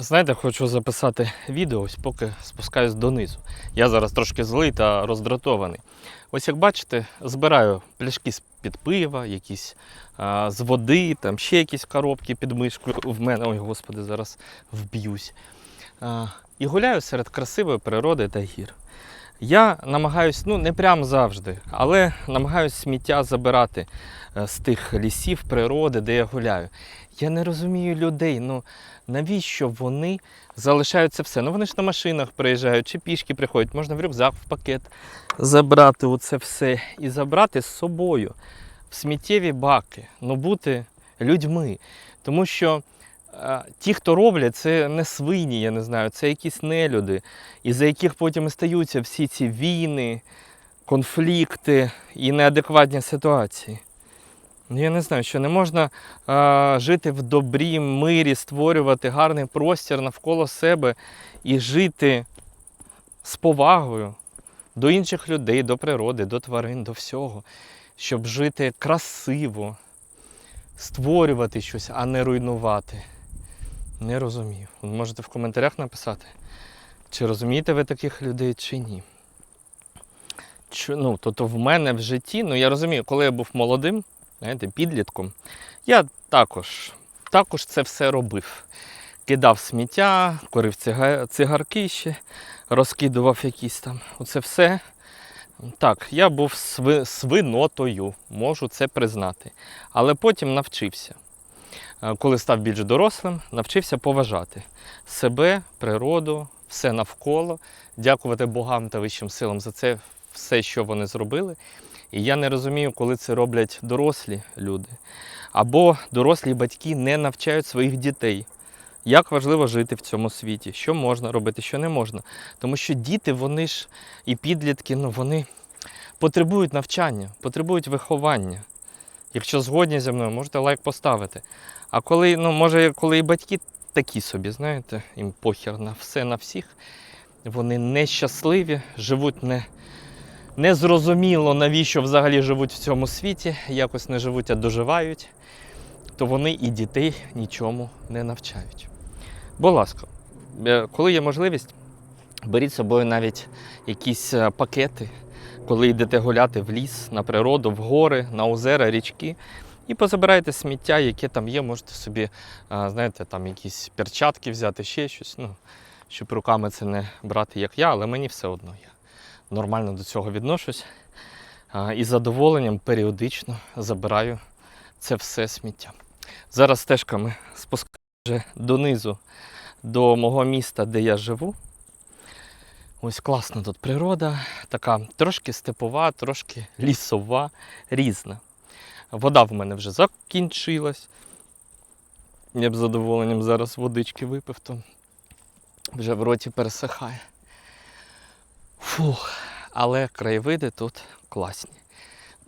Знаєте, хочу записати відео, ось поки спускаюсь донизу. Я зараз трошки злий та роздратований. Ось як бачите, збираю пляшки з-під пива, якісь а, з води, там ще якісь коробки під мишкою. В мене, ой, господи, зараз вб'юсь. А, і гуляю серед красивої природи та гір. Я намагаюсь, ну не прям завжди, але намагаюсь сміття забирати е, з тих лісів, природи, де я гуляю. Я не розумію людей. Ну навіщо вони залишають це все? Ну вони ж на машинах приїжджають чи пішки приходять, можна в рюкзак, в пакет забрати оце все і забрати з собою в сміттєві баки, ну бути людьми. Тому що ті, хто роблять, це не свині, я не знаю, це якісь нелюди, із-за яких потім і стаються всі ці війни, конфлікти і неадекватні ситуації. Ну, Я не знаю, що не можна а, жити в добрі, мирі, створювати гарний простір навколо себе і жити з повагою до інших людей, до природи, до тварин, до всього, щоб жити красиво, створювати щось, а не руйнувати. Не розумію. Ви Можете в коментарях написати, чи розумієте ви таких людей, чи ні. Чи, ну, тобто в мене в житті, ну я розумію, коли я був молодим, знаєте, підлітком, я також, також це все робив. Кидав сміття, курив цигарки ще, розкидував якісь там. Оце все. Так, я був сви, свинотою, можу це признати. Але потім навчився. Е, Коли став більш дорослим, навчився поважати себе, природу, все навколо, дякувати богам та вищим силам за це все, що вони зробили. І я не розумію, коли це роблять дорослі люди. Або дорослі батьки не навчають своїх дітей. Як важливо жити в цьому світі, що можна робити, що не можна. Тому що діти, вони ж і підлітки, ну вони потребують навчання, потребують виховання. Якщо згодні зі мною, можете лайк поставити. А коли, ну, може, коли і батьки такі собі, знаєте, їм похер на все, на всіх, вони нещасливі, живуть не, незрозуміло, навіщо взагалі живуть в цьому світі, якось не живуть, а доживають, то вони і дітей нічому не навчають. Будь ласка, е, коли є можливість, беріть з собою навіть якісь е, пакети, коли йдете гуляти в ліс, на природу, в гори, на озера, річки. І позабирайте сміття, яке там є, можете собі, знаєте, там якісь перчатки взяти, ще щось. Ну, щоб руками це не брати, як я, але мені все одно. Я нормально до цього відношусь. І з задоволенням періодично забираю це все сміття. Зараз стежками спускаю вже донизу до мого міста, де я живу. Ось класна тут природа, така трошки степова, трошки лісова, різна. Вода в мене вже закінчилась. Я б з задоволенням зараз водички випив, то вже в роті пересихає. Фух, але краєвиди тут класні.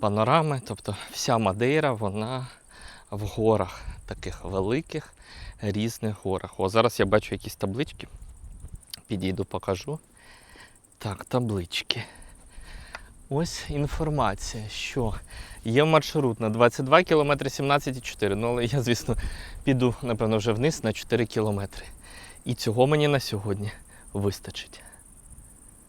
Панорами, тобто вся Мадейра, вона в горах, таких великих, різних горах. О, зараз я бачу якісь таблички. Підійду, покажу. Так, таблички. Ось інформація, що є маршрут на 22 км 17,4. Ну, але я, звісно, піду, напевно, вже вниз на 4 кілометри. І цього мені на сьогодні вистачить.